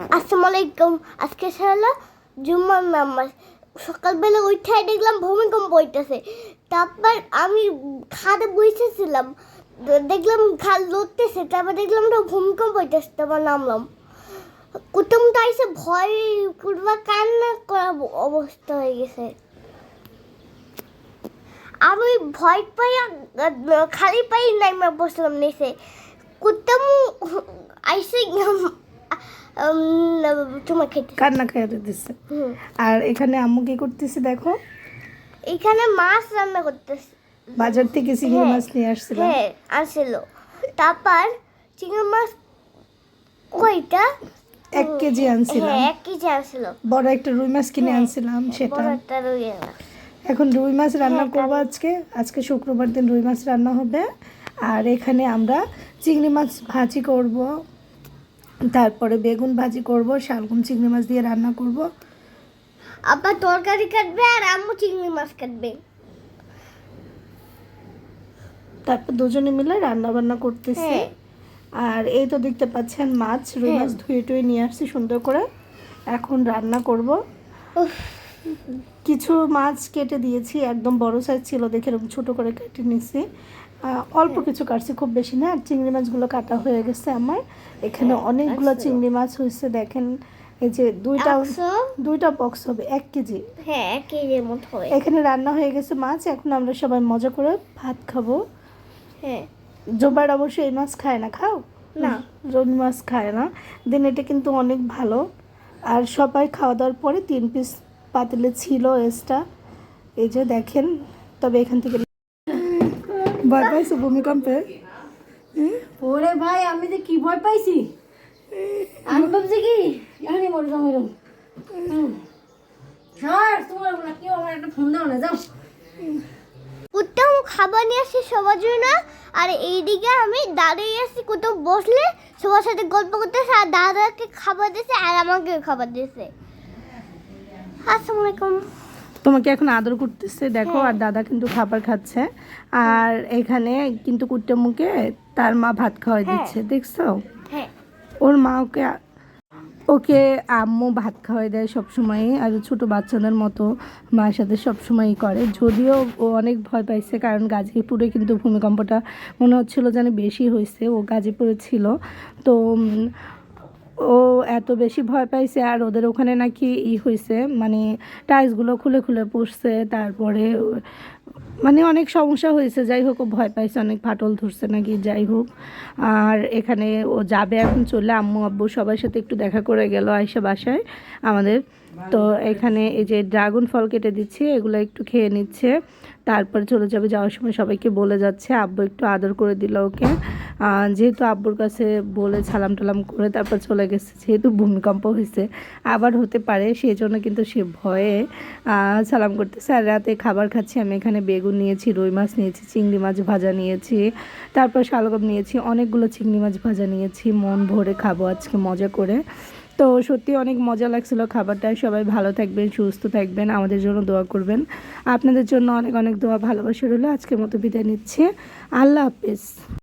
আসসালামু আলাইকুম আজকে হলো জুম্মার নামাজ। সকালবেলা উঠে দেখলাম ভূমিকম্প হইতেছে। তারপর আমি খাদে বসেছিলাম দেখলাম খাল লড়তেছে তারপর দেখলাম ওটা ভূমিকম্প হইতেছে তারপর নামলাম। কুটুম তো এসে ভয় করবা কান্না করা অবস্থা হয়ে গেছে। আমি ভয় আহ, খালি পাই নাইমা বসলাম নিচে। কুটুম আইসে খেতে কান্না খাইতে দিচ্ছে। আর এখানে আম্মু কি করতেছে দেখো? এখানে মাছ রান্না করতেছে। বাজার থেকে চিংড়ি হ্যাঁ, মাছ নিয়ে আসছিলাম হ্যাঁ আসছিল। তারপর চিংড়ি মাছ কয়টা? এক কেজি আনছিলাম। হ্যাঁ এক কেজি আসছিল বড় একটা রুই মাছ কিনে হ্যাঁ, আনছিলাম সেটা। এখন রুই মাছ রান্না করব আজকে। আজকে শুক্রবার দিন রুই মাছ রান্না হবে। আর এখানে আমরা চিংড়ি মাছ ভাজি করব। তারপরে বেগুন ভাজি করব শালগুম চিংড়ি মাছ দিয়ে রান্না করব। আব্বা তরকারি কাটবে আর আম্মু চিংড়ি মাছ কাটবে। তারপর দুজনে মিলে রান্না বান্না করতেছি। হ্যাঁ। আর এই তো দেখতে পাচ্ছেন মাছ রুই হ্যাঁ। মাছ ধুয়ে টুয়ে নিয়ে আসছি সুন্দর করে। এখন রান্না করব। কিছু মাছ কেটে দিয়েছি একদম বড় সাইজ ছিল দেখে এরকম ছোটো করে কেটে নিছি অল্প। কিছু কাটছি খুব বেশি না আর চিংড়ি মাছগুলো কাটা হয়ে গেছে আমার। এখানে অনেকগুলো আচ্ছা। চিংড়ি মাছ হয়েছে দেখেন এই যে দুইটা? দুইটা বক্স হবে এক কেজি। হ্যাঁ এক কেজির মতো হবে। এখানে রান্না হয়ে গেছে মাছ এখন আমরা সবাই মজা করে ভাত খাব। হ্যাঁ। জোবার অবশ্যই এই মাছ খায় না খাও? না। রুই মাছ খায় না। দেন এটা কিন্তু অনেক ভালো। আর সবাই খাওয়া দাওয়ার পরে তিন পিস পাতিলে ছিল এক্সট্রা এই যে দেখেন তবে এখান থেকে ভয় পাইছো ভূমিকম্পে? ওরে ভাই আমি যে কি ভয় পাইছি? আমি ভাবছি কি জানি মরে এরকম। স্যার তোমার কেউ আমার একটা ফোন দাও না যাও। কুত্তাম খাবার নিয়ে আসছি সবার জন্য আর এইদিকে আমি দাঁড়িয়ে আসছি কোথাও বসলে সবার সাথে গল্প করতেছে আর দাদাকে খাবার দিয়েছে আর আমাকে খাবার দিয়েছে। আসসালামু আলাইকুম তোমাকে এখন আদর করতেছে দেখো আর দাদা কিন্তু খাবার খাচ্ছে। আর এখানে কিন্তু কুট্টে মুখে তার মা ভাত খাওয়াই হ্যাঁ। দিচ্ছে দেখছ? হ্যাঁ। ওর মা ওকে ওকে আম্মু ভাত খাওয়াই দেয় সবসময় আর ছোট বাচ্চাদের মতো মায়ের সাথে সবসময়ই করে। যদিও ও অনেক ভয় পাইছে কারণ গাজীপুরে কিন্তু ভূমিকম্পটা মনে হচ্ছিল যেন বেশি হয়েছে ও গাজীপুরে ছিল। তো ও এত বেশি ভয় পাইছে আর ওদের ওখানে নাকি ই হয়েছে মানে টাইলসগুলো খুলে খুলে পড়ছে তারপরে মানে অনেক সমস্যা হয়েছে, যাই হোক ও ভয় পাইছে, অনেক ফাটল ধরছে নাকি, যাই হোক। আর এখানে ও যাবে এখন, চলে আম্মু আব্বু সবার সাথে একটু দেখা করে গেল আয়সা বাসায়, আমাদের। তো এখানে এই যে ড্রাগন ফল কেটে দিচ্ছি, এগুলো একটু খেয়ে নিচ্ছে। তারপরে চলে যাবে, যাওয়ার সময় সবাইকে বলে যাচ্ছে, আব্বু একটু আদর করে দিল ওকে। যেহেতু আব্বুর কাছে বলে সালাম টালাম করে তারপর চলে গেছে, যেহেতু ভূমিকম্প হয়েছে, আবার হতে পারে সেই জন্য কিন্তু সে ভয়ে সালাম করতেছে। আর রাতে খাবার খাচ্ছি, আমি এখানে বেগুন নিয়েছি, রুই মাছ নিয়েছি, চিংড়ি মাছ ভাজা নিয়েছি, তারপর শালগম নিয়েছি, অনেকগুলো চিংড়ি মাছ ভাজা নিয়েছি, মন ভরে খাব আজকে মজা করে। তো সত্যি অনেক মজা লাগছিল খাবারটা, সবাই ভালো থাকবেন, সুস্থ থাকবেন, আমাদের জন্য দোয়া করবেন। আপনাদের জন্য অনেক অনেক দোয়া, ভালোবাসা রইল, আজকের মতো বিদায় নিচ্ছে, আল্লাহ হাফিজ।